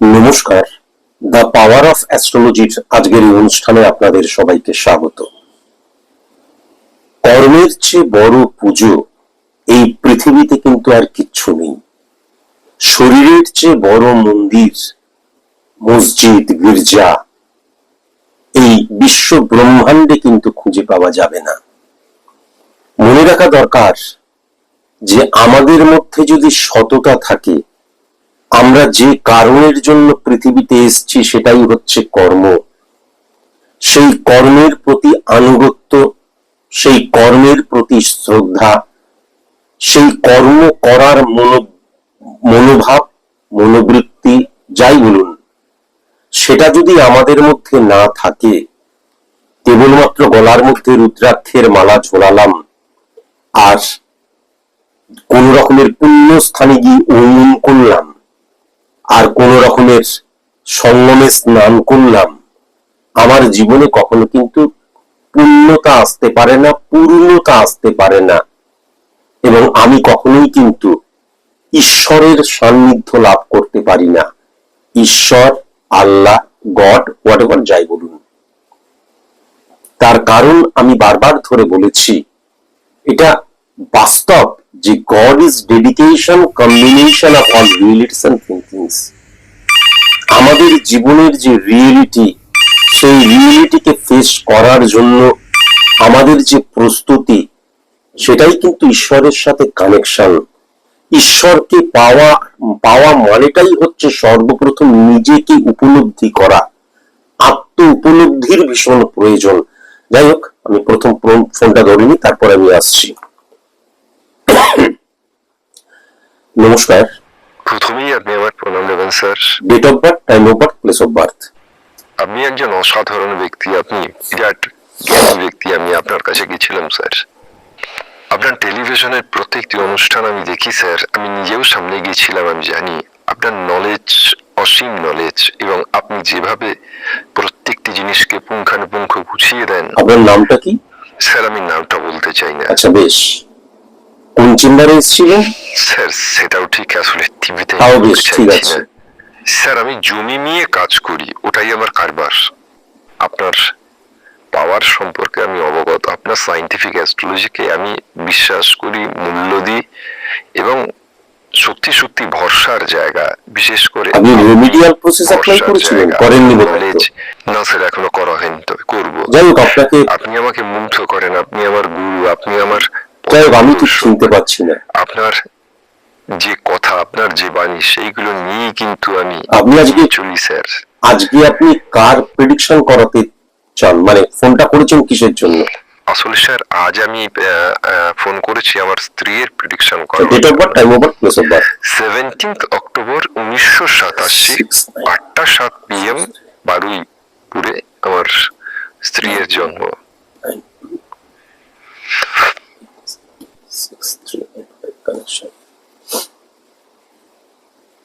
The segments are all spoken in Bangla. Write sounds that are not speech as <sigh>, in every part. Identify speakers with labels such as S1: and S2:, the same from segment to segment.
S1: নমস্কার। দ্য পাওয়ার অফ অ্যাস্ট্রোলজির আজকের এই অনুষ্ঠানে আপনাদের সবাইকে স্বাগত। কর্মের চেয়ে বড় পুজো এই পৃথিবীতে কিন্তু আর কিচ্ছু নেই। শরীরের চেয়ে বড় মন্দির, মসজিদ, গির্জা, এই বিশ্ব ব্রহ্মাণ্ডে কিন্তু খুঁজে পাওয়া যাবে না। মনে রাখা দরকার যে আমাদের মধ্যে যদি সততা থাকে আমরা যে কারণের জন্য পৃথিবীতে এসেছি সেটাই হচ্ছে কর্ম। সেই কর্মের প্রতি আনুগত্য, সেই কর্মের প্রতি শ্রদ্ধা, সেই কর্ম করার মনো মনোভাব, মনোবৃত্তি, যাই বলুন, সেটা যদি আমাদের মধ্যে না থাকে, কেবলমাত্র গলার মধ্যে রুদ্রাক্ষের মালা ঝোলালাম, আর কোন রকমের পুণ্য স্থানে গিয়ে ওম করলাম আর কোন রকমের সঙ্গমে স্নান করলাম। আমার জীবনে কখনো কিন্তু পূর্ণতা আসতে পারে না, পূর্ণতা আসতে পারে না। এবং আমি কখনোই কিন্তু ঈশ্বরের সান্নিধ্য লাভ করতে পারি না। ঈশ্বর, আল্লাহ, গড হোয়াট এভার যাই বলুন। তার কারণ আমি বারবার ধরে বলেছি, এটা বাস্তব। যে god is dedication combination of all realities and thinkings আমাদের জীবনের যে রিয়েলিটি সেই রিয়েলিটিকে ফেস করার জন্য আমাদের যে প্রস্তুতি, সেটাই কিন্তু ঈশ্বরের সাথে কানেকশন ঈশ্বরকে পাওয়া পাওয়া মানেটাই হচ্ছে সর্বপ্রথম নিজেকে উপলব্ধি করা। আত্ম উপলব্ধির ভীষণ প্রয়োজন। যাই হোক, আমি প্রথম ফোনটা ধরিনি, তারপর আমি আসছি। <coughs> নমস্কার।
S2: প্রথমেই আপনি আমার প্রণাম দেবেন sir.
S1: Date of birth time of birth place of birth
S2: আপনি একজন অসাধারণ ব্যক্তি আপনি বিরাট জ্ঞানী ব্যক্তি আমি আপনার কাছে গেছিলাম স্যার। আপনার টেলিভিশনের প্রত্যেকটি অনুষ্ঠান আমি দেখি স্যার। আমি নিজেও সামনে গিয়েছিলাম আমি জানি। আপনার নলেজ অসীম নলেজ এবং আপনি যেভাবে প্রত্যেকটি জিনিসকে পুঙ্খানুপুঙ্খ গুছিয়ে দেন।
S1: আপনার নামটা কি?
S2: স্যার আমি নামটা বলতে চাই না।
S1: আচ্ছা বেশ। কোন চেম্বারে এসেছিলেন
S2: স্যার সেটাও ঠিক আসলে টিভিতে
S1: তাও বেশ, ঠিক আছে।
S2: স্যার আমি জমি নিয়ে কাজ করি ওটাই আমার কারবার। আপনার পাওয়ার সম্পর্কে আমি অবগত আপনার সাইন্টিফিক অ্যাস্ট্রোলজিকে আমি বিশ্বাস করি মূল্য দিই এবং সত্যি সত্যি ভরসার জায়গা বিশেষ করে
S1: আপনি process apply
S2: ভরসার
S1: করেছিলেন? করেননি বোধহয়
S2: না স্যার এখনও করা হয়নি তবে করব।
S1: যাই হোক আপনাকে
S2: আপনি আমাকে মুগ্ধ করেন আপনি আমার গুরু আপনি আমার
S1: যাই আমি ঠিক শুনতে পাচ্ছি না।
S2: আপনার যে কথা আপনার যে বাণী সেইগুলো নিয়েই কিন্তু আমি
S1: আপনি আজকে-
S2: চলি স্যার।
S1: আজকে আপনি কার প্রেডিকশন করাতে চান? মানে ফোনটা করেছেন কিসের জন্য?
S2: আসলে স্যার আজ আমি ফোন করেছি আমার স্ত্রীর prediction
S1: date of birth time of birth place of birth
S2: seventeenth October উনিশশো সাতাশি
S1: Six nine.
S2: আটটা সাত পিএম বারুইপুরে আমার স্ত্রীর জন্ম।
S1: six three nine five connection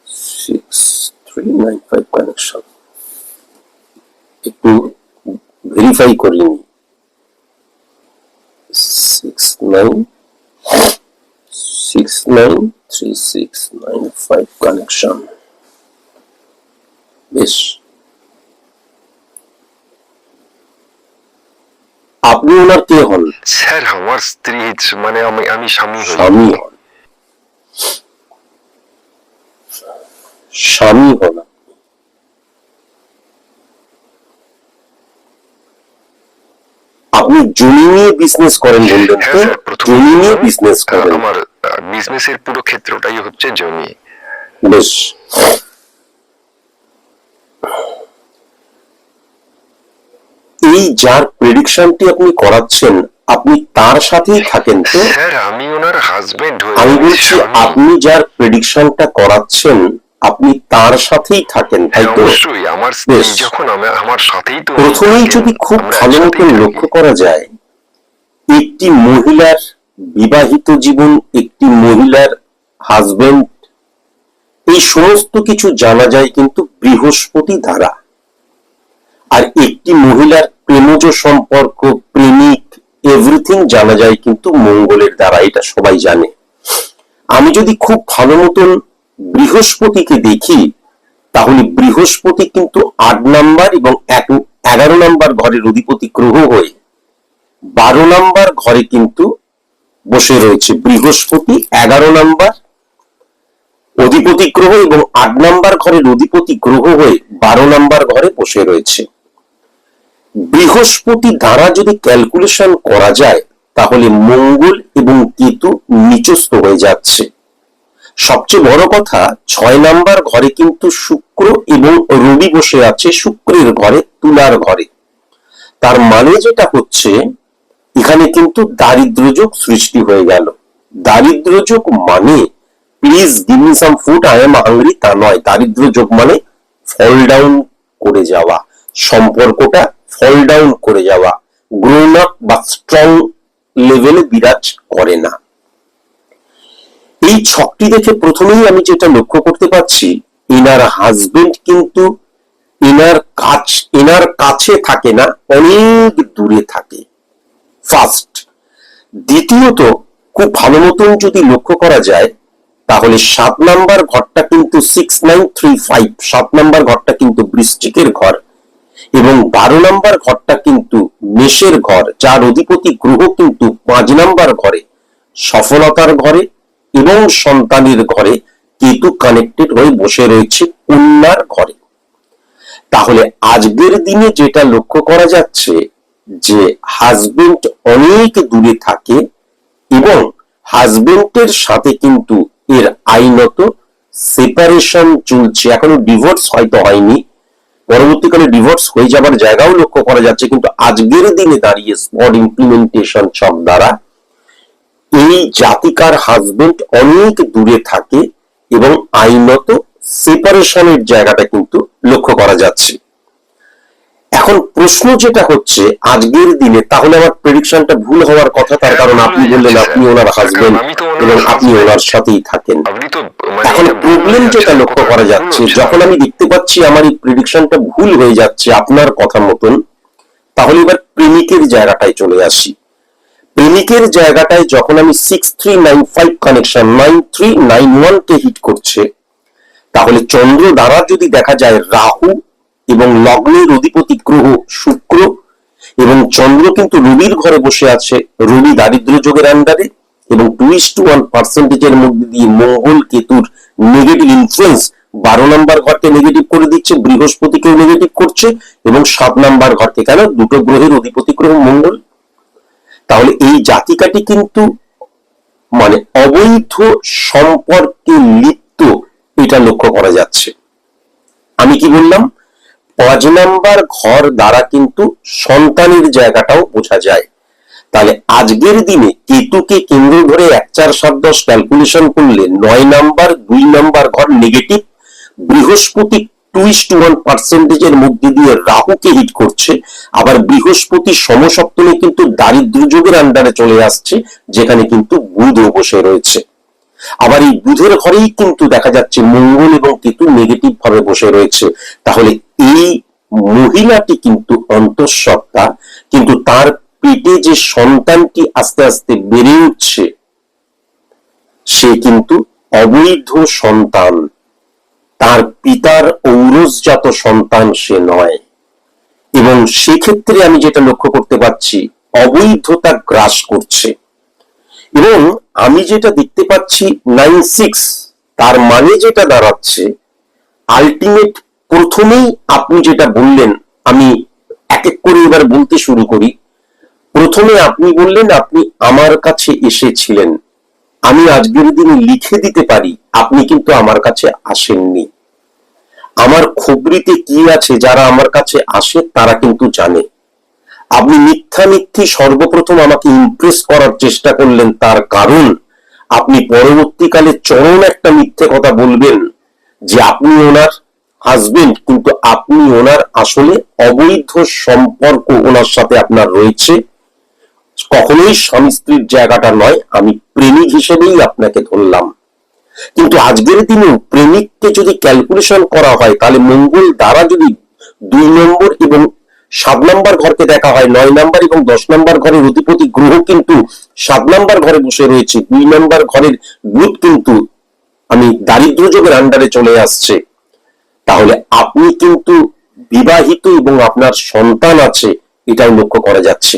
S1: six three nine five connection একটু ভেরিফাই করিনি six nine six nine three six nine five connection বেশ আপনি ওনার কে হন?
S2: স্যার আমার স্ত্রী মানে আমি আমি স্বামী
S1: স্বামী হন। স্বামী হন আপনি। জমি নিয়ে বিজনেস করেন বললেন
S2: হ্যাঁ
S1: তো? জমি নিয়ে বিজনেস করেন।
S2: আমার বিজনেসের পুরো ক্ষেত্রটাই হচ্ছে জমি।
S1: বেশ। এই যার প্রেডিকশনটি আপনি করাচ্ছেন আপনি তার সাথেই থাকেন তো?
S2: স্যার আমি ওনার হাজবেন্ড
S1: আমি বলছি আপনি যার প্রেডিকশনটা করাচ্ছেন আপনি তার সাথেই থাকেন তাই তো?
S2: অবশ্যই আমার স্ত্রী যখন আমি- আমার সাথেই তো
S1: প্রথমেই যদি খুব ভালো
S2: থাকি।
S1: লক্ষ্য করা যায় একটি মহিলার বিবাহিত জীবন একটি মহিলার হাজবেন্ড এই সমস্ত কিছু জানা যায় কিন্তু বৃহস্পতি দ্বারা আর একটি মহিলার প্রেমজ সম্পর্ক, প্রেমিক এভরিথিং জানা যায় কিন্তু মঙ্গলের দ্বারা, এটা সবাই জানে। আমি যদি খুব ভালো মতন বৃহস্পতিকে দেখি, তাহলে বৃহস্পতি কিন্তু আট নাম্বার এবং এক, এগারো নাম্বার ঘরের অধিপতি গ্রহ হয়ে, বারো নাম্বার ঘরে কিন্তু বসে রয়েছে বৃহস্পতি, এগারো নাম্বার অধিপতি গ্রহ এবং আট নাম্বার ঘরের অধিপতি গ্রহ হয়ে বারো নাম্বার ঘরে বসে রয়েছে। বৃহস্পতি দ্বারা যদি ক্যালকুলেশন করা যায়, তাহলে মঙ্গল এবং কেতু নিচস্থ হয়ে যাচ্ছে। সবচেয়ে বড় কথা, ছয় নাম্বার ঘরে কিন্তু শুক্র এবং রবি বসে আছে, শুক্রের ঘরে তুলার ঘরে। তার মানে যেটা হচ্ছে, এখানে কিন্তু দারিদ্র্যযোগ সৃষ্টি হয়ে গেল। দারিদ্র্যযোগ মানে please give me some food I am hungry তা নয়। দারিদ্র্যযোগ মানে ফল ডাউন করে যাওয়া। সম্পর্কটা ফল ডাউন করে যাওয়া গ্রোন আপ বা স্ট্রং লেভেলে বিরাজ করে না। এই ছকটি দেখে প্রথমেই আমি যেটা লক্ষ্য করতে পারছি এনার হাজবেন্ড কিন্তু এনার কাছ এনার কাছে থাকে না, অনেক দূরে থাকে। ফার্স্ট দ্বিতীয়ত, খুব ভালো মতন যদি লক্ষ্য করা যায়, তাহলে সাত নাম্বার ঘরটা কিন্তু সিক্স নাইন থ্রি ফাইভ সাত নাম্বার ঘরটা কিন্তু বৃষ্টিকের ঘর। এবং বারো নাম্বার ঘরটা কিন্তু মেষের ঘর, যার অধিপতি গ্রহ কিন্তু পাঁচ নাম্বার ঘরে। সফলতার ঘরে এবং সন্তানের ঘরে কেতু কানেক্টেড হয়ে বসে রয়েছে কন্যার ঘরে। তাহলে আজকের দিনে যেটা লক্ষ্য করা যাচ্ছে যে হাজবেন্ড অনেক দূরে থাকে এবং হাজবেন্ডের সাথে কিন্তু এর আইনত সেপারেশন চলছে। এখনও ডিভোর্স হয়তো হয়নি। পরবর্তীকালে ডিভোর্স হয়ে যাবার জায়গাও লক্ষ্য করা যাচ্ছে, কিন্তু আজকের দিনে দাঁড়িয়ে স্পট ইমপ্লিমেন্টেশন সব দ্বারা এই জাতিকার হাজবেন্ড অনেক দূরে থাকে এবং আইনত সেপারেশনের জায়গাটা কিন্তু লক্ষ্য করা যাচ্ছে। এখন প্রশ্ন যেটা হচ্ছে আজকের দিনে তাহলে আমার প্রেডিকশনটা ভুল হওয়ার কথা তার কারণ আপনি বললেন আপনি ওনার হাজবেন্ড এবং আপনি ওনার সাথেই থাকেন।
S2: মানে
S1: এখন প্রবলেম যেটা লক্ষ্য করা যাচ্ছে যখন আমি দেখতে পাচ্ছি আমার এই প্রেডিকশনটা ভুল হয়ে যাচ্ছে আপনার কথা মতন তাহলে এবার প্রেমিকের জায়গাটায় চলে আসি। প্রেমিকের জায়গাটায় যখন আমি six three nine five connection nine three nine one কে হিট করছে তাহলে চন্দ্র দ্বারা যদি দেখা যায় রাহু এবং লগ্নের অধিপতি গ্রহ শুক্র এবং চন্দ্র কিন্তু রবির ঘরে বসে আছে। রবি দারিদ্র যোগের আন্ডারে এবং টু ওয়ান পার্সেন্টেজের মধ্যে দিয়ে মঙ্গল কেতুর নেগেটিভ ইনফ্লুয়েন্স বারো নাম্বার ঘরকে নেগেটিভ করে দিচ্ছে, বৃহস্পতিকেও নেগেটিভ করছে এবং সাত নাম্বার ঘরকে কেন? দুটো গ্রহের অধিপতি গ্রহ মঙ্গল। তাহলে এই জাতিকাটি কিন্তু মানে অবৈধ সম্পর্কে লিপ্ত এটা লক্ষ্য করা যাচ্ছে। আমি কি বললাম? পাঁচ নাম্বার ঘর দ্বারা কিন্তু সন্তানের জায়গাটাও বোঝা যায়। তাহলে আজকের দিনে কেতুকে কেন্দ্র ধরে এক চার সাত দশ ক্যালকুলেশন করলে নয় নাম্বার, দুই নাম্বার ঘর নেগেটিভ বৃহস্পতি টুইস টু ওয়ান পার্সেন্টেজের মধ্যে দিয়ে রাহুকে হিট করছে, আবার বৃহস্পতি সমসপ্তমে কিন্তু দারিদ্র যোগের আন্ডারে চলে আসছে, যেখানে কিন্তু বুধও বসে রয়েছে। আবার এই বুধের ঘরেই কিন্তু দেখা যাচ্ছে মঙ্গল এবং কেতু নেগেটিভ ভাবে বসে রয়েছে। তাহলে এই মহিলাটি কিন্তু অন্তঃসত্ত্বা, কিন্তু তার পেটে যে সন্তানটি আস্তে আস্তে বেড়ে উঠছে, সে কিন্তু অবৈধ সন্তান। তার পিতার ঔরসজাত সন্তান সে নয়। এবং সেক্ষেত্রে আমি যেটা লক্ষ্য করতে পারছি, অবৈধতা গ্রাস করছে। এবং আমি যেটা দেখতে পাচ্ছি নাইন সিক্স তার মানে যেটা দাঁড়াচ্ছে আলটিমেট প্রথমেই আপনি যেটা বললেন, আমি এক এক করে এবার বলতে শুরু করি। প্রথমে আপনি বললেন আপনি আমার কাছে এসেছিলেন। আমি আজকের দিনে লিখে দিতে পারি, আপনি কিন্তু আমার কাছে আসেননি। আমার খবরিতে কি আছে, যারা আমার কাছে আসে, তারা কিন্তু জানে। আপনি মিথ্যা মিথ্যি সর্বপ্রথম আমাকে ইমপ্রেস করার চেষ্টা করলেন, তার কারণ আপনি পরবর্তীকালে চরম একটা মিথ্যে কথা বলবেন যে আপনি ওনার হাজবেন্ড কিন্তু আপনি ওনার আসলে অবৈধ সম্পর্ক ওনার সাথে আপনার রয়েছে। কখনোই স্বামী স্ত্রীর জায়গাটা নয়, আমি প্রেমিক হিসেবেই আপনাকে ধরলাম। কিন্তু আজকের দিনেও প্রেমিককে যদি ক্যালকুলেশন করা হয়, তাহলে মঙ্গল দ্বারা যদি দুই নম্বর এবং সাত নম্বর ঘরকে দেখা হয়, নয় নম্বর এবং দশ নম্বর ঘরের অধিপতি গ্রহ কিন্তু সাত নম্বর ঘরে বসে রয়েছে। দুই নম্বর ঘরের বুধ কিন্তু, আমি দারিদ্র যোগের আন্ডারে চলে আসছে। তাহলে আপনি কিন্তু বিবাহিত এবং আপনার সন্তান আছে এটাও লক্ষ্য করা যাচ্ছে।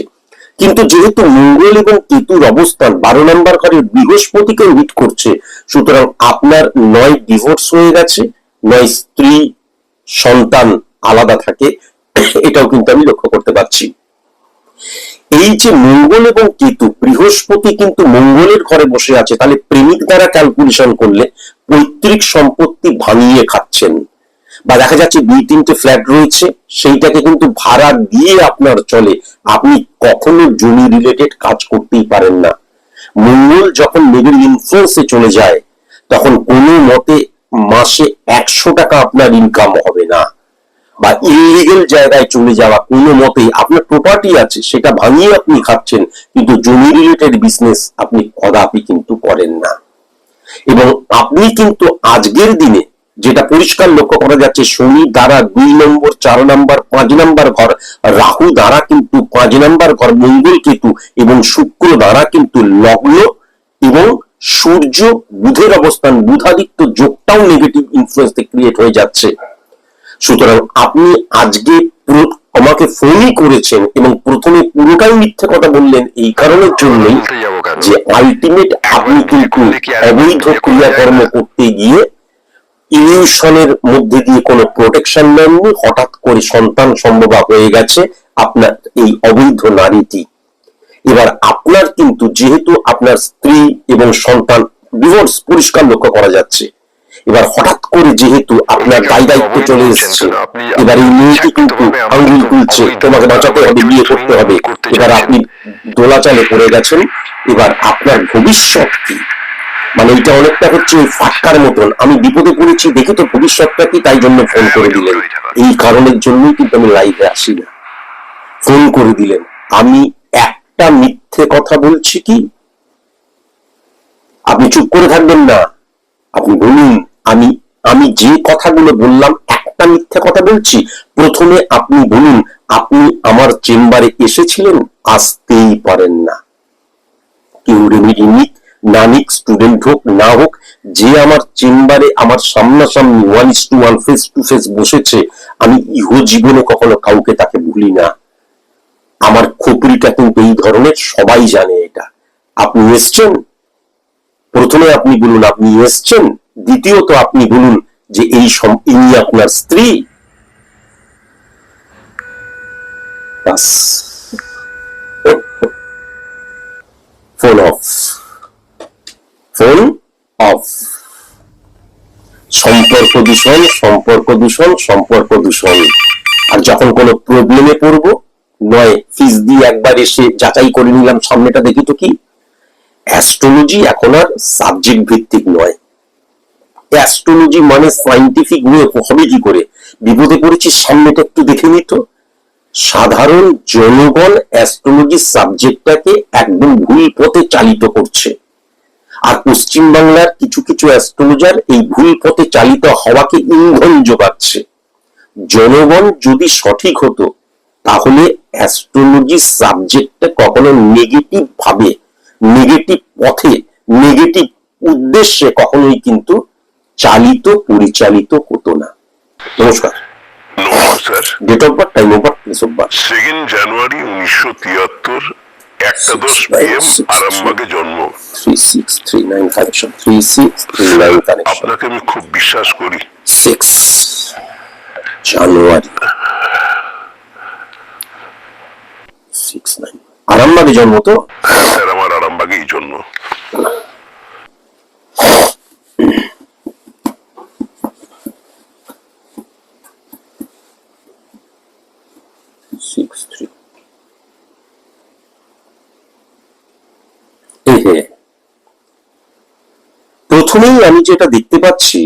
S1: কিন্তু যেহেতু মঙ্গল এবং কেতুর অবস্থান বারো নম্বর ঘরের বৃহস্পতিকে হিট করছে, সুতরাং আপনার নয় ডিভোর্স হয়ে গেছে, নয় স্ত্রী সন্তান আলাদা থাকে। <coughs> এটাও কিন্তু আমি লক্ষ্য করতে পারছি। এই যে মঙ্গল এবং কেতু, বৃহস্পতি কিন্তু মঙ্গলের ঘরে বসে আছে, তাহলে প্রেমিক দ্বারা ক্যালকুলেশন করলে পৈতৃক সম্পত্তি ভাঙিয়ে খাচ্ছেন। বা দেখা যাচ্ছে দুই, তিনটে ফ্ল্যাট রয়েছে, সেইটাকে কিন্তু ভাড়া দিয়ে আপনার চলে। আপনি কখনো জমি রিলেটেড কাজ করতেই পারেন না। মঙ্গল যখন নেগেটিভ ইনফ্লুয়েন্সে চলে যায়, তখন কোনো মতে মাসে একশো টাকা আপনার ইনকাম হবে না। বা ইলিগেল জায়গায় চলে যাওয়া কোনো মতেই আপনার প্রপার্টি আছে, সেটা ভাঙিয়ে আপনি খাচ্ছেন, কিন্তু জমি রিলেটেড বিজনেস আপনি কদাপি কিন্তু করেন না। এবং আপনি কিন্তু আজকের দিনে যেটা পরিষ্কার লক্ষ্য করা যাচ্ছে, শনি দ্বারা দুই নম্বর, চার নম্বর, পাঁচ নম্বর ঘর, রাহু দ্বারা কিন্তু, পাঁচ নম্বর ঘর মঙ্গল কেতু এবং শুক্র দ্বারা কিন্তু লগ্ন এবং সূর্য বুধের অবস্থান, বুধাদিত্য যোগটাও নেগেটিভ ইনফ্লুয়েন্স ক্রিয়েট হয়ে যাচ্ছে। সুতরাং আপনি আজকে আমাকে ফোনই করেছেন এবং প্রথমে পুরোটাই মিথ্যে কথা বললেন এই কারণের জন্যই যে আলটিমেট আপনি কিন্তু অবৈধ ক্রিয়াকর্ম করতে গিয়ে ইলিউশনের মধ্যে দিয়ে কোনো প্রোটেকশন নেননি। হঠাৎ করে সন্তান সম্ভবা হয়ে গেছে আপনার এই অবৈধ নারীটি। এবার আপনার কিন্তু যেহেতু আপনার স্ত্রী এবং সন্তান ডিভোর্স পরিষ্কার লক্ষ্য করা যাচ্ছে। এবার হঠাৎ করে যেহেতু আপনার দায় দায়িত্ব চলে এসেছে এবার এই মেয়েটি কিন্তু আঙ্গুল তুলছে তোমাকে বাঁচাতে হবে বিয়ে করতে হবে। এবার আপনি দোলাচালে পড়ে গেছেন এবার আপনার ভবিষ্যৎ কি? মানে এটা অনেকটা হচ্ছে ফাটকার মতন। আমি বিপদে পড়েছি দেখে তো ভবিষ্যৎটা কি তাই জন্য ফোন করে দিলেন। এই কারণের জন্যই কিন্তু আমি লাইভে আসি না। ফোন করে দিলেন। আমি একটা মিথ্যে কথা বলছি কি? আপনি চুপ করে থাকবেন না। আপনি বলুন। আমি আমি যে কথাগুলো বললাম একটা মিথ্যে কথা বলছি। প্রথমে আপনি বলুন, আপনি আমার চেম্বারে এসেছিলেন? আসতেই পারেন না। কেউ রেমিডি নিক না নিক স্টুডেন্ট হোক, না হোক, যে আমার চেম্বারে আমার সামনাসামনি one is to one face to face বসেছে, আমি ইহ জীবনে কখনো কাউকে তাকে ভুলি না। আমার খোপড়িটা কিন্তু এই ধরনের, সবাই জানে এটা। আপনি এসছেন? প্রথমে আপনি বলুন, আপনি এসছেন? দ্বিতীয়ত আপনি বলুন যে এই ইনি আপনার স্ত্রী? ফোন অফ ফোন অফ সম্পর্ক দূষণ সম্পর্ক দূষণ সম্পর্ক দূষণ। আর যখন কোনো প্রবলেমে পড়ব, নয় ফিস দিয়ে একবার এসে যাচাই করে নিলাম সামনেটা, দেখি তো কি? অ্যাস্ট্রোলজি এখন আর সাবজেক্ট ভিত্তিক নয়। অ্যাস্ট্রোলজি মানে সাইন্টিফিক ওয়ে হবে কি করে। বিপদে পড়েছি সামনেটা একটু দেখে নিত সাধারণ জনগণ অ্যাস্ট্রোলজি সাবজেক্টটাকে একদম ভুল পথে চালিত করছে। আর পশ্চিম বাংলার কিছু কিছু অ্যাস্ট্রোলজার এই ভুল পথে চালিত হওয়াকে ইন্ধন যোগাচ্ছে। জনগণ যদি সঠিক হতো, তাহলে অ্যাস্ট্রোলজি সাবজেক্টটা কখনো নেগেটিভ ভাবে নেগেটিভ পথে নেগেটিভ উদ্দেশ্যে কখনোই কিন্তু চালিত পরিচালিত হতো না। নমস্কার।
S3: নমস্কার।
S1: Date of birth time of birth place of birth
S3: second January উনিশশো তিয়াত্তর একটা দশ পিএম আরামবাগে জন্ম। আপনাকে আমি খুব বিশ্বাস করি।
S1: Six January. আরামবাগে জন্ম তো?
S3: হ্যাঁ স্যার আমার আরামবাগেই জন্ম
S1: সিক্স থ্রি প্রথমেই আমি যেটা দেখতে পাচ্ছি,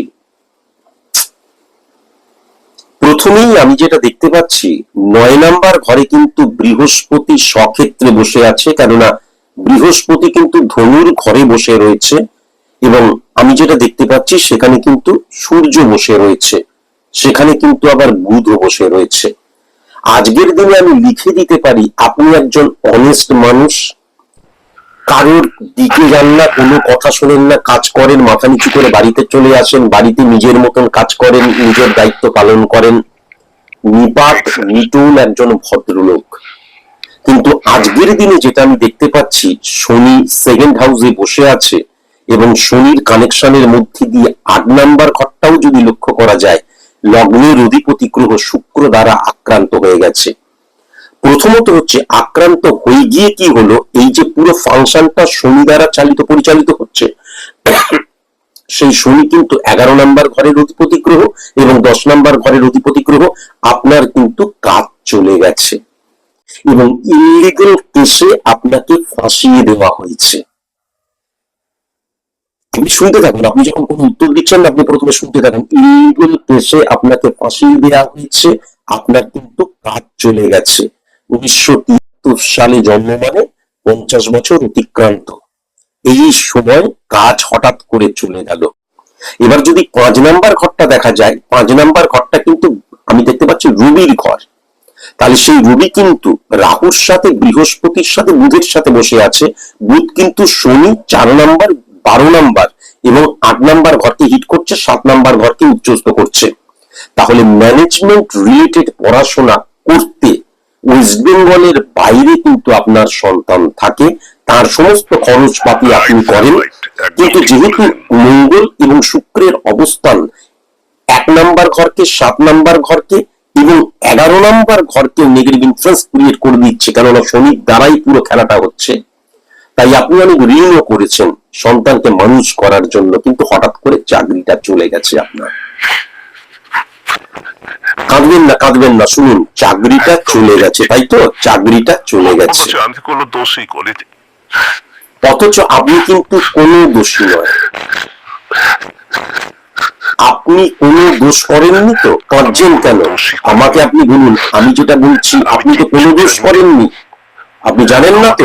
S1: প্রথমেই আমি যেটা দেখতে পাচ্ছি, নয় নাম্বার ঘরে কিন্তু বৃহস্পতি সক্ষেত্রে বসে আছে, কেননা বৃহস্পতি কিন্তু ধনুর ঘরে বসে রয়েছে এবং আমি যেটা দেখতে পাচ্ছি, সেখানে কিন্তু সূর্য বসে রয়েছে, সেখানে কিন্তু আবার বুধও বসে রয়েছে। আজকের দিনে আমি লিখে দিতে পারি, আপনি একজন অনেস্ট মানুষ কারোর দিকে যান না, কোনো কথা শোনেন না, কাজ করেন, মাথা নিচু করে বাড়িতে চলে আসেন, বাড়িতে নিজের মতন কাজ করেন, নিজের দায়িত্ব পালন করেন। নিপাট নিটুল একজন ভদ্রলোক। কিন্তু আজকের দিনে যেটা আমি দেখতে পাচ্ছি, শনি সেকেন্ড হাউসে বসে আছে এবং শনির কানেকশনের মধ্যে দিয়ে আট নাম্বার ঘরটাও যদি লক্ষ্য করা যায়, লগ্নের অধিপতি গ্রহ শুক্র দ্বারা আক্রান্ত হয়ে গেছে। প্রথমত হচ্ছে আক্রান্ত হয়ে গিয়ে কি হলো? এই যে পুরো ফাংশনটা শনি দ্বারা চালিত, পরিচালিত হচ্ছে। সেই শনি কিন্তু এগারো নাম্বার ঘরের অধিপতি গ্রহ এবং দশ নম্বর ঘরের অধিপতি গ্রহ, আপনার কিন্তু কাজ চলে গেছে। এবং ইলিগাল কেসে আপনাকে ফাঁসিয়ে দেওয়া হয়েছে। আপনি শুনতে থাকুন, আপনি যখন কোনো উত্তর দিচ্ছেন, আপনি প্রথমে শুনতে থাকুন। ইলিগাল কেসে আপনাকে ফাঁসিয়ে দেওয়া হয়েছে, আপনার কিন্তু কাজ চলে গেছে। উনিশশো তিয়াত্তর সালে জন্ম মানে পঞ্চাশ বছর অতিক্রান্ত। এই সময় কাজ হঠাৎ করে চলে গেল। এবার যদি পাঁচ নাম্বার ঘরটা দেখা যায়, পাঁচ নাম্বার ঘরটা কিন্তু আমি দেখতে পাচ্ছি রুবির ঘর। তাহলে সেই রবি কিন্তু রাহুর সাথে, বৃহস্পতির সাথে, বুধের সাথে বসে আছে। বুধ কিন্তু শনি চার নাম্বার, বারো নাম্বার এবং আট নাম্বার ঘরকে হিট করছে, সাত নাম্বার ঘরকে উচ্চস্ত করছে। তাহলে ম্যানেজমেন্ট রিলেটেড পড়াশোনা করতে ওয়েস্ট বেঙ্গলের বাইরে কিন্তু আপনার সন্তান থাকে। তার সমস্ত খরচপাতি আপনি করেন। কিন্তু যেহেতু মঙ্গল এবং শুক্রের অবস্থান এক নাম্বার ঘরকে, সাত নাম্বার ঘরকে এবং এগারো নাম্বার ঘরকে নেগেটিভ ইনফ্লুয়েন্স ক্রিয়েট করে দিচ্ছে, কেননা শনির দ্বারাই পুরো খেলাটা হচ্ছে। তাই আপনি অনেক ঋণও করেছেন সন্তানকে মানুষ করার জন্য, কিন্তু হঠাৎ করে চাকরিটা চলে গেছে আপনার। কাঁদবেন না কাঁদবেন না। শুনুন চাকরিটা চলে গেছে তাই তো? চাকরিটা চলে গেছে।
S3: অথচ আমি কোনো দোষই করিনি।
S1: অথচ আপনি কিন্তু কোনো দোষী নয়। আপনি কোনো দোষ করেননি তো? কাঁদছেন কেন? আমাকে আপনি বলুন আমি যেটা বলছি আপনি তো কোনো দোষ করেননি। আপনি জানেন না তো?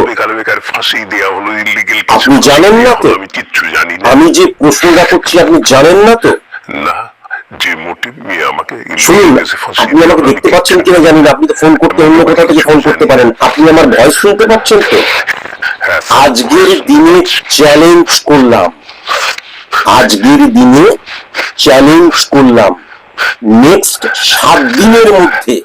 S1: আপনি জানেন না তো?
S3: আমি কিচ্ছু জানি না।
S1: আমি যে প্রশ্নটা করছি আপনি জানেন না তো?
S3: না। যে মোটিভ নিয়ে আমাকে
S1: শুনুন আপনি আমাকে দেখতে পাচ্ছেন কিনা জানি না আপনি তো ফোন করতে অন্য কোথাও থেকে ফোন করতে পারেন। আপনি আমার ভয়েস শুনতে পাচ্ছেন তো?
S3: হ্যাঁ,
S1: আজকের দিনে চ্যালেঞ্জ করলাম। আজকের দিনে চ্যালেঞ্জ করলাম। নেক্সট সাত দিনের মধ্যে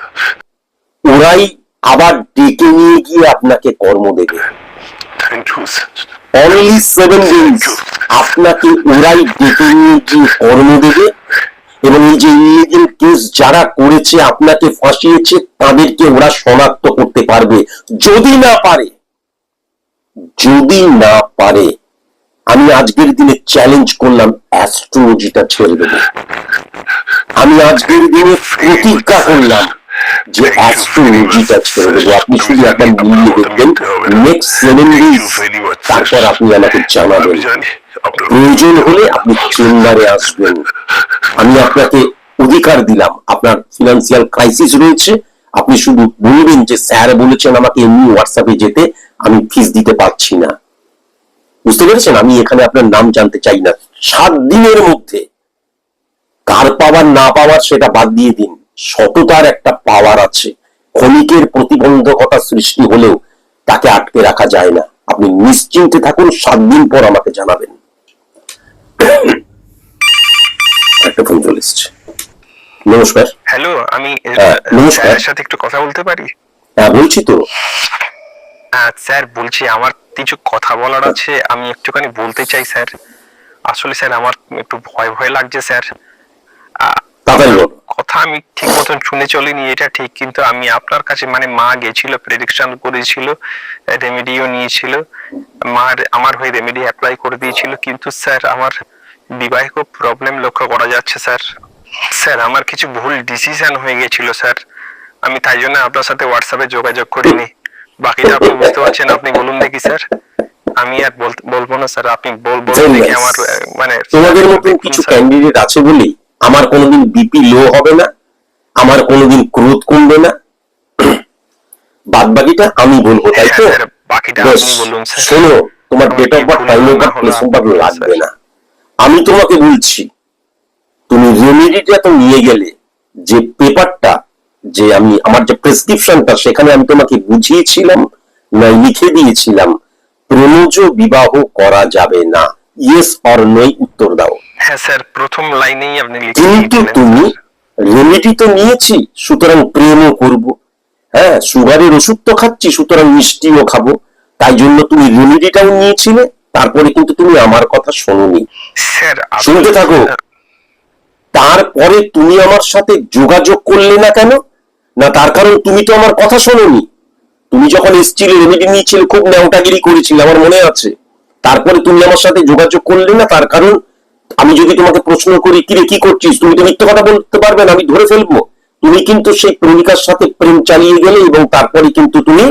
S1: ওরাই আবার ডেকে নিয়ে গিয়ে আপনাকে কর্ম দেবে. অনলি সেভেন ডেজ আপনাকে ওরাই ডেকে নিয়ে গিয়ে কর্ম দেবে। এবং এই যে ইলিগেল কেস যারা করেছে, আপনাকে ফাঁসিয়েছে, তাদেরকে ওরা শনাক্ত করতে পারবে। যদি না পারে, যদি না পারে, আমি আজকের দিনে চ্যালেঞ্জ করলাম অ্যাস্ট্রোলজিটা ছেড়ে দেবো। আমি আজকের দিনে প্রতিজ্ঞা করলাম যে অ্যাস্ট্রোলজিটা ছেড়ে দেবো। আপনি শুধু একবার মিলিয়ে দেখবেন নেক্সট সেভেন ডেজ তারপর আপনি আমাকে জানাবেন। প্রয়োজন হলে আপনি চেম্বারে আসবেন। আমি আপনাকে অধিকার দিলাম। আপনার ফিনান্সিয়াল ক্রাইসিস রয়েছে। আপনি শুধু বলবেন যে, স্যার বলেছেন আমাকে এমনি হোয়াটসঅ্যাপে যেতে। আমি ফিস দিতে পারছি না। বুঝতে পেরেছেন? আমি এখানে আপনার নাম জানতে চাই না। সাত দিনের মধ্যে কার পাওয়ার না পাওয়ার সেটা বাদ দিয়ে দিন। সততার একটা পাওয়ার আছে। ক্ষণিকের প্রতিবন্ধকতা সৃষ্টি হলেও তাকে আটকে রাখা যায় না। আপনি নিশ্চিন্তে থাকুন। সাত দিন পর আমাকে জানাবেন। একটা ফোন চলে এসছে। নমস্কার।
S4: হ্যালো আমি
S1: হ্যাঁ, নমস্কার।
S4: সাথে একটু কথা বলতে পারি?
S1: হ্যাঁ বলছি তো।
S4: হ্যাঁ স্যার বলছি আমার কিছু কথা বলার আছে আমি একটুখানি বলতে চাই স্যার। আসলে স্যার আমার একটু ভয় ভয় লাগছে স্যার।
S1: তাড়াতাড়ি বলো।
S4: কথা আমি ঠিক মতন শুনে চলিনি এটা ঠিক কিন্তু আমি আপনার কাছে মানে মা গেছিল প্রেডিকশন করেছিল রেমেডিও নিয়েছিল মার আমার হয়ে রেমেডি অ্যাপ্লাই করে দিয়েছিল কিন্তু স্যার আমার বিবাহিক প্রবলেম লক্ষ্য করা যাচ্ছে স্যার। স্যার আমার কিছু ভুল ডিসিশন হয়ে গেছিল স্যার। আমি তাই জন্য আপনার সাথে হোয়াটসঅ্যাপে যোগাযোগ করিনি। বাকিটা আপনি বুঝতে পারছেন আপনি বলুন দেখি স্যার। আমি আর বলব না স্যার আপনি
S1: বলব
S4: দেখি আমার মানে
S1: তোমাদের মতন কিছু ক্যান্ডিডেট আছে বলেই আমার কোনোদিন বিপি লো হবে না আমার কোনোদিন ক্রোধ কমবে না। বাদ বাকিটা আমি বলব তাই তো?
S4: হ্যাঁ,
S1: শোনো তোমার date
S4: of
S1: birth
S4: time
S1: of birth place
S4: of birth
S1: লাগবে না। আমি তোমাকে বলছি তুমি রেমেডিটা তো নিয়ে গেলে যে পেপারটা যে আমি আমার যে প্রেসক্রিপশনটা সেখানে আমি তোমাকে বুঝিয়েছিলাম না লিখে দিয়েছিলাম প্রণোজ বিবাহ করা যাবে না। ইয়েস অর নই উত্তর দাও।
S4: হ্যাঁ স্যার প্রথম লাইনেই আপনি লিখে
S1: কিন্তু তুমি। রেমেডি তো নিয়েছি সুতরাং প্রেমও করব। হ্যাঁ সুগারের ওষুধ তো খাচ্ছি সুতরাং মিষ্টিও খাব। তাই জন্য তুমি রেমেডিটাও নিয়েছিলে তারপরে কিন্তু তুমি আমার কথা শোনোনি। শুনতে থাকো। তারপরে তুমি আমার সাথে যোগাযোগ করলে না কেন? না তার কারণ তুমি তো আমার কথা শোনোনি। তুমি যখন এসছিলে রেমেডি নিয়েছিলে খুব নেওটাগিরি করেছিলে আমার মনে আছে। তারপরে তুমি আমার সাথে যোগাযোগ করলে না তার কারণ আমি যদি তোমাকে প্রশ্ন করি কিরে কি করছিস? তুমি তো মিথ্যে কথা বলতে পারবে না আমি ধরে ফেলব। তুমি কিন্তু সেই প্রেমিকার সাথে প্রেম চালিয়ে গেলে এবং তারপরে কিন্তু তুমি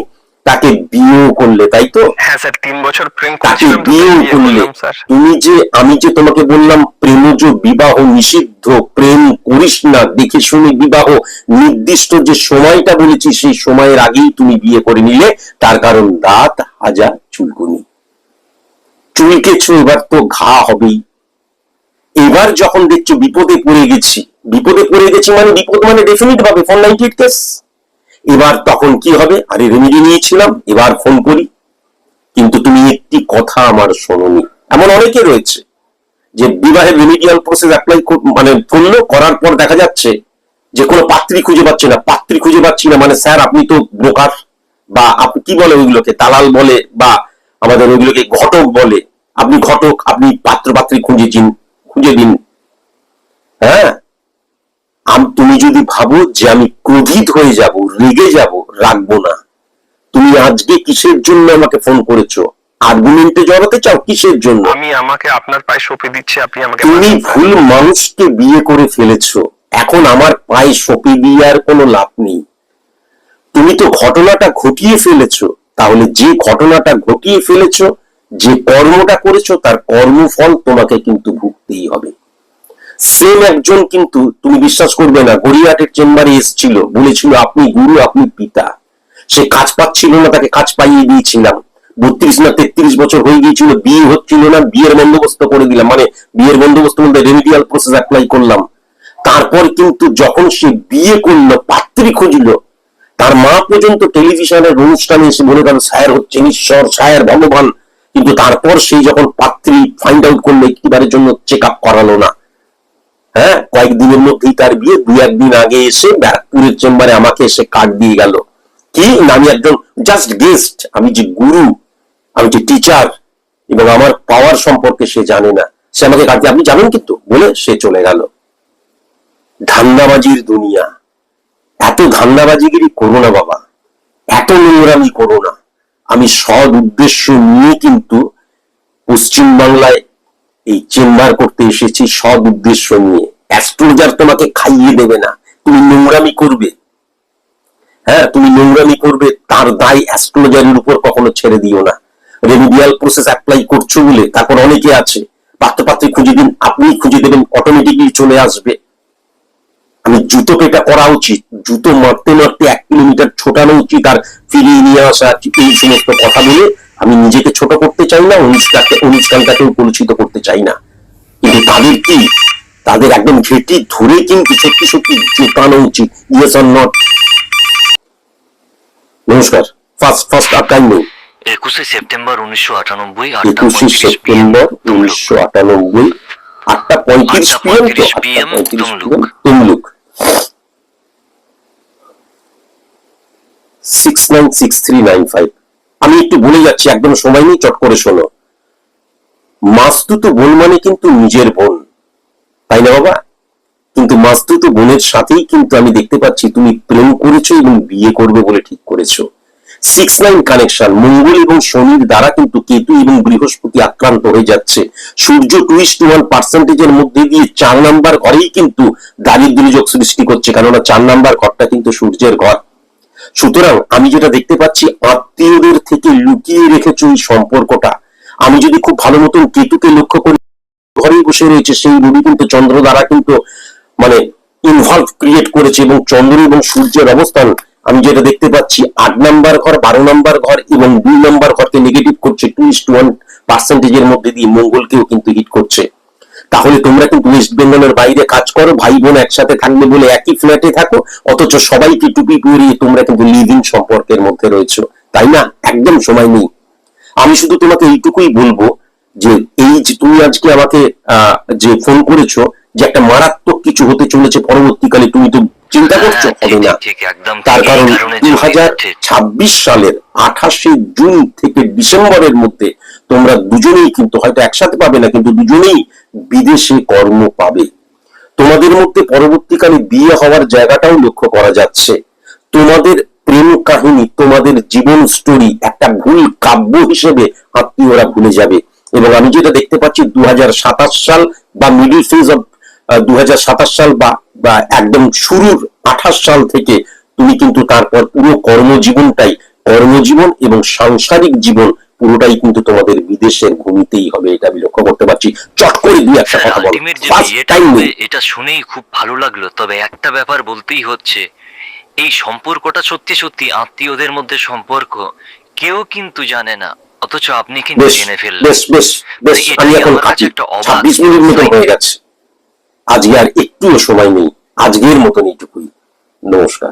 S1: তাকে বিয়েও করলে তাই তো?
S4: হ্যাঁ স্যার তিন বছর প্রেম
S1: তাকে
S4: বিয়ে
S1: করলে। তুমি যে আমি যে তোমাকে বললাম প্রেমজ বিবাহ নিষিদ্ধ প্রেম করিস না দেখে শুনে বিবাহ। নির্দিষ্ট যে সময়টা বলেছি সেই সময়ের আগেই তুমি বিয়ে করে নিলে তার কারণ দাঁত হাজার চুলকুনি। চুলকেছো এবার তো ঘা হবেই। এবার যখন দেখছ বিপদে পড়ে গেছি, বিপদে পড়ে গেছি মানে বিপদ মানে ডেফিনিট ভাবে ফোন নাইনটি এইট কেস এবার তখন কি হবে? আরে রেমেডি নিয়েছিলাম, এবার ফোন করি। কিন্তু তুমি একটি কথা আমার শোনোনি। এমন অনেকে রয়েছে যে বিবাহের রেমিডিয়াল প্রসেস অ্যাপ্লাই মানে করল, করার পর দেখা যাচ্ছে যে কোনো পাত্রী খুঁজে পাচ্ছি না। পাত্রী খুঁজে পাচ্ছি না মানে স্যার, আপনি তো ব্রোকার বা আপনি কি বলে ওইগুলোকে? দালাল বলে বা আমাদের ওইগুলোকে ঘটক বলে। আপনি ঘটক, আপনি পাত্র পাত্রী খুঁজে দিন খুঁজে দিন। হ্যাঁ? আম- তুমি যদি ভাবো যে আমি ক্রোধিত হয়ে যাব রেগে যাব রাখব না। তুমি আজকে কিসের জন্য আমাকে ফোন করেছ? আর্গুমেন্টে জড়াতে চাও কিসের জন্য?
S4: আমি আমাকে আপনার পায়ে সঁপে দিচ্ছি আপনি আমাকে
S1: তুমি ভুল মানুষকে বিয়ে করে ফেলেছো। এখন আমার পায়ে সপে দিয়ে আর কোনো লাভ নেই। তুমি তো ঘটনাটা ঘটিয়ে ফেলেছো। তাহলে যে ঘটনাটা ঘটিয়ে ফেলেছো যে কর্মটা করেছ, তার কর্মফল তোমাকে কিন্তু ভুগতেই হবে। সেম একজন কিন্তু, তুমি বিশ্বাস করবে না, গড়িয়াহাটের চেম্বারে এসেছিল, বলেছিল, আপনি গুরু, আপনি পিতা। সে কাজ পাচ্ছিল না, তাকে কাজ পাইয়ে দিয়েছিলাম। বত্রিশ না তেত্রিশ বছর হয়ে গিয়েছিল, বিয়ে হচ্ছিল না, বিয়ের বন্দোবস্ত করে দিলাম। মানে বিয়ের বন্দোবস্ত বলতে রেমিডিয়াল প্রসেস অ্যাপ্লাই করলাম। তারপর কিন্তু যখন সে বিয়ে করল, পাত্রী খুঁজলো, তার মা পর্যন্ত টেলিভিশনের অনুষ্ঠানে এসে বলে গেল, স্যার হচ্ছেন ঈশ্বর, স্যার ভগবান। কিন্তু তারপর সেই যখন পাত্রী ফাইন্ড আউট করল একটিবারের জন্য চেক আপ করালো না। হ্যাঁ? কয়েকদিনের মধ্যেই তার বিয়ে দু একদিন আগে এসে ব্যারাকপুরের চেম্বারে আমাকে এসে কার্ড দিয়ে গেল। কি? আমি একজন জাস্ট গেস্ট আমি যে গুরু, আমি যে টিচার এবং আমার পাওয়ার সম্পর্কে সে জানে না। সে আমাকে দিয়ে, আপনি জানেন কিন্তু? বলে সে চলে গেল। ধান্দাবাজির দুনিয়া। এত ধান্দাবাজিগিরি করো না বাবা। এত নোংরামি করো না। আমি সৎ উদ্দেশ্য নিয়ে কিন্তু পশ্চিমবাংলায় এই চেম্বার করতে এসেছি সৎ উদ্দেশ্য নিয়ে। অ্যাস্ট্রোলজার তোমাকে খাইয়ে দেবে না। তুমি নোংরামি করবে। হ্যাঁ তুমি নোংরামি করবে, তার দায় অ্যাস্ট্রোলজারের উপর কখনো ছেড়ে দিও না। রেমিডিয়াল প্রসেস অ্যাপ্লাই করছ বলে তারপর অনেকে আছে। পাত্রপাত্রী খুঁজে দিন, আপনি খুঁজে দেবেন অটোমেটিকলি চলে আসবে। আমি জুতো পেটা করা উচিত। জুতো মারতে মারতে এক কিলোমিটার ছোটানো উচিত আর ফিরিয়ে নিয়ে আসা এই সমস্ত কথা বলে আমি নিজেকে ছোট করতে চাই না অনুষ্ঠানকে অনুষ্ঠানটাকেও কলুষিত করতে চাই না। কিন্তু তাদের কি? তাদের একদম ঘেটি ধরে কিন্তু সত্যি সত্যি জোটানো উচিত। ইয়েস অর নট নমস্কার। ফার্স্ট ফার্স্ট আপ টাইম নেই
S5: একুশে সেপ্টেম্বর উনিশশো আটানব্বই
S1: একুশে সেপ্টেম্বর উনিশশো আটানব্বই আটটা পঁয়ত্রিশ পিএম
S5: তমলুক।
S1: আমি একটু বলে যাচ্ছি, একদম সময় নেই, চট করে শোনো। মাস্তুতো বোন মানে কিন্তু নিজের বোন। তাই না বাবা? কিন্তু মাস্তুতো বোনের সাথেই কিন্তু আমি দেখতে পাচ্ছি তুমি প্রেম করেছ এবং বিয়ে করবে বলে ঠিক করেছ। সিক্স নাইন কানেকশন মঙ্গল এবং শনির দ্বারা কিন্তু কেতু এবং বৃহস্পতি আক্রান্ত হয়ে যাচ্ছে। সূর্য টুইস্ট ওয়ান পার্সেন্টেজের মধ্যে দিয়ে চার নাম্বার ঘরেই কিন্তু দারিদ্র যোগ সৃষ্টি করছে, কেননা চার নাম্বার ঘরটা কিন্তু সূর্যের ঘর। সুতরাং আমি যেটা দেখতে পাচ্ছি, আত্মীয়দের থেকে লুকিয়ে রেখেছো এই সম্পর্কটা। আমি যদি খুব ভালো মতন কেতুকে লক্ষ্য করি, ঘরেই বসে রয়েছে, সেই রবি কিন্তু চন্দ্র দ্বারা কিন্তু মানে ইনভলভ ক্রিয়েট করেছে এবং চন্দ্র এবং সূর্যের অবস্থান আমি যেটা দেখতে পাচ্ছি, আট নাম্বার ঘর, বারো নাম্বার ঘর এবং দুই নাম্বার ঘরকে নেগেটিভ করছে টু ইস টু ওয়ান পার্সেন্টেজের মধ্যে দিয়ে মঙ্গলকেও কিন্তু হিট করছে। তাহলে তোমরা কিন্তু ওয়েস্ট বেঙ্গলের বাইরে কাজ করো, ভাই বোন একসাথে থাকবে বলে একই ফ্ল্যাটে থাকো, অথচ সবাইকে টুপি পরিয়ে তোমরা কিন্তু লিভিং সম্পর্কের মধ্যে রয়েছে। তাই না? একদম সময় নেই। আমি শুধু তোমাকে এইটুকুই বলব যে এই যে তুমি আজকে আমাকে যে ফোন করেছ যে একটা মারাত্মক কিছু হতে চলেছে পরবর্তীকালে, তুমি তো চিন্তা করছ
S5: হ্যাঁ,
S1: হবে না তার কারণ দু হাজার ছাব্বিশ সালের আঠাশে জুন থেকে ডিসেম্বরের মধ্যে তোমরা দুজনেই কিন্তু হয়তো একসাথে পাবে না কিন্তু দুজনেই বিদেশে কর্ম পাবে। তোমাদের মধ্যে পরবর্তীকালে বিয়ে হওয়ার জায়গাটাও লক্ষ্য করা যাচ্ছে। তোমাদের প্রেম কাহিনী তোমাদের জীবন স্টোরি একটা ভুল কাব্য হিসেবে আত্মীয়রা ভুলে যাবে। এবং আমি যেটা দেখতে পাচ্ছি দু হাজার সাতাশ সাল বা মিডিল ফেজ অফ দু হাজার সাতাশ সাল বা বা একদম শুরুর আঠাশ সাল থেকে তুমি কিন্তু তারপর পুরো কর্মজীবনটাই কর্মজীবন এবং সাংসারিক জীবন পুরোটাই কিন্তু তোমাদের বিদেশের ভূমিতেই হবে এটা আমি লক্ষ্য করতে পারছি। চট করে দুই একটা কথা বলো।
S5: এটা শুনেই খুব ভালো লাগল তবে একটা ব্যাপার বলতেই হচ্ছে এই সম্পর্কটা সত্যি সত্যি আত্মীয়দের মধ্যে সম্পর্ক কেউ কিন্তু জানে না অথচ আপনি কিন্তু জেনে ফেললেন।
S1: বেশ বেশ বেশ আমি এখন
S5: কাছে একটা অবাক।
S1: মিনিট মতো হয়ে গেছে। আজকে আর একটুও সময় নেই। আজকের মতন এইটুকুই। নমস্কার।